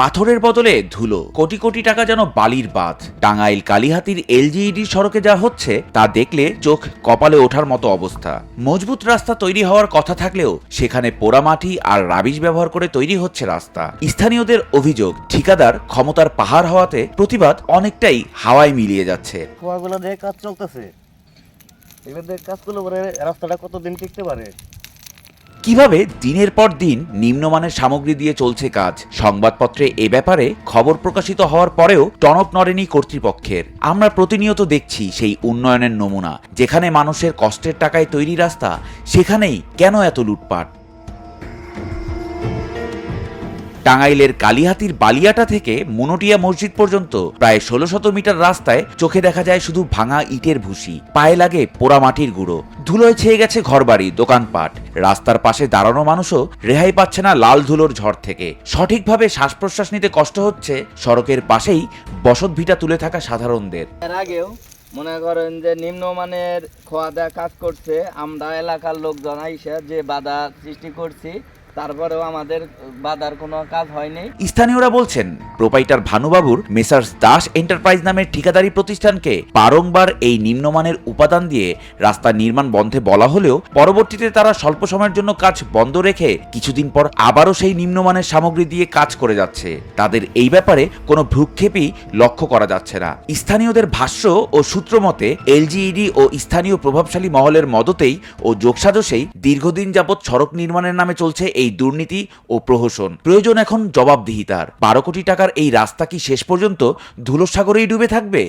পাথরের বদলে ধুলো। কোটি কোটি টাকা যেন বালির বাঁধ। টাঙ্গাইল কালিহাতির এলজিইডি সড়কে যা হচ্ছে, তা দেখলে চোখ কপালে ওঠার মতো অবস্থা। মজবুত রাস্তা তৈরি হওয়ার কথা থাকলেও সেখানে পোড়ামাটি আর রাবিশ ব্যবহার করে তৈরি হচ্ছে রাস্তা। স্থানীয়দের অভিযোগ, ঠিকাদার ক্ষমতার পাহাড় হওয়াতে প্রতিবাদ অনেকটাই হাওয়ায় মিলিয়ে যাচ্ছে। কাজ চলতেছে। এগুলো কাজ করলে রাস্তাটা কতদিন টিকতে পারে? কীভাবে দিনের পর দিন নিম্নমানের সামগ্রী দিয়ে চলছে কাজ? সংবাদপত্রে এ ব্যাপারে খবর প্রকাশিত হওয়ার পরেও টনক নড়েনি কর্তৃপক্ষের। আমরা প্রতিনিয়ত দেখছি সেই উন্নয়নের নমুনা, যেখানে মানুষের কষ্টের টাকায় তৈরি রাস্তা, সেখানেই কেন এত লুটপাট? টাঙ্গাইলের কালিহাতির বালিয়াটা থেকে মুনটিয়া মসজিদ পর্যন্ত প্রায় ষোলো শত মিটার রাস্তায় চোখে দেখা যায় শুধু ভাঙা ইটের ভুসি, পায়ে লাগে পোড়া মাটির গুঁড়ো। ধুলোয় ছেয়ে গেছে ঘরবাড়ি, দোকানপাট। রাস্তার পাশে দাঁড়ানো মানুষও রেহাই পাচ্ছে না লাল ধুলোর ঝড় থেকে। সঠিকভাবে শ্বাস প্রশ্বাস নিতে কষ্ট হচ্ছে সড়কের পাশেই বসত ভিটা তুলে থাকা সাধারণদের। এর আগেও মনে করেন যে নিম্নমানের খোয়া দেওয়া কাজ করছে, আমরা এলাকার লোকজন আইসা যে বাধা সৃষ্টি করছি তারপরেও আমাদের বাধার কোনো কাজ হয়নি। স্থানীয়রা বলছেন, প্রোপাইটার ভানুবাবুর মেসার্স দাস এন্টারপ্রাইজ নামের ঠিকাদারি প্রতিষ্ঠানকে বারংবার এই নিম্নমানের উপাদান দিয়ে রাস্তা নির্মাণ বন্ধে বলা হলেও পরবর্তীতে তারা স্বল্প সময়ের জন্য কাজ বন্ধ রেখে কিছুদিন পর আবারও সেই নিম্নমানের সামগ্রী দিয়ে কাজ করে যাচ্ছে। তাদের এই ব্যাপারে কোনো ভ্রুক্ষেপই লক্ষ্য করা যাচ্ছে না। স্থানীয়দের ভাষ্য ও সূত্রমতে এলজিইডি ও স্থানীয় প্রভাবশালী মহলের মদতেই ও যোগসাজশেই দীর্ঘদিন যাবৎ সড়ক নির্মাণের নামে চলছে এই দুর্নীতি ও প্রহসন। প্রয়োজন এখন জবাবদিহিতার। বারো কোটি টাকার এই রাস্তা কি শেষ পর্যন্ত ধুলোসাগরেই ডুবে থাকবে?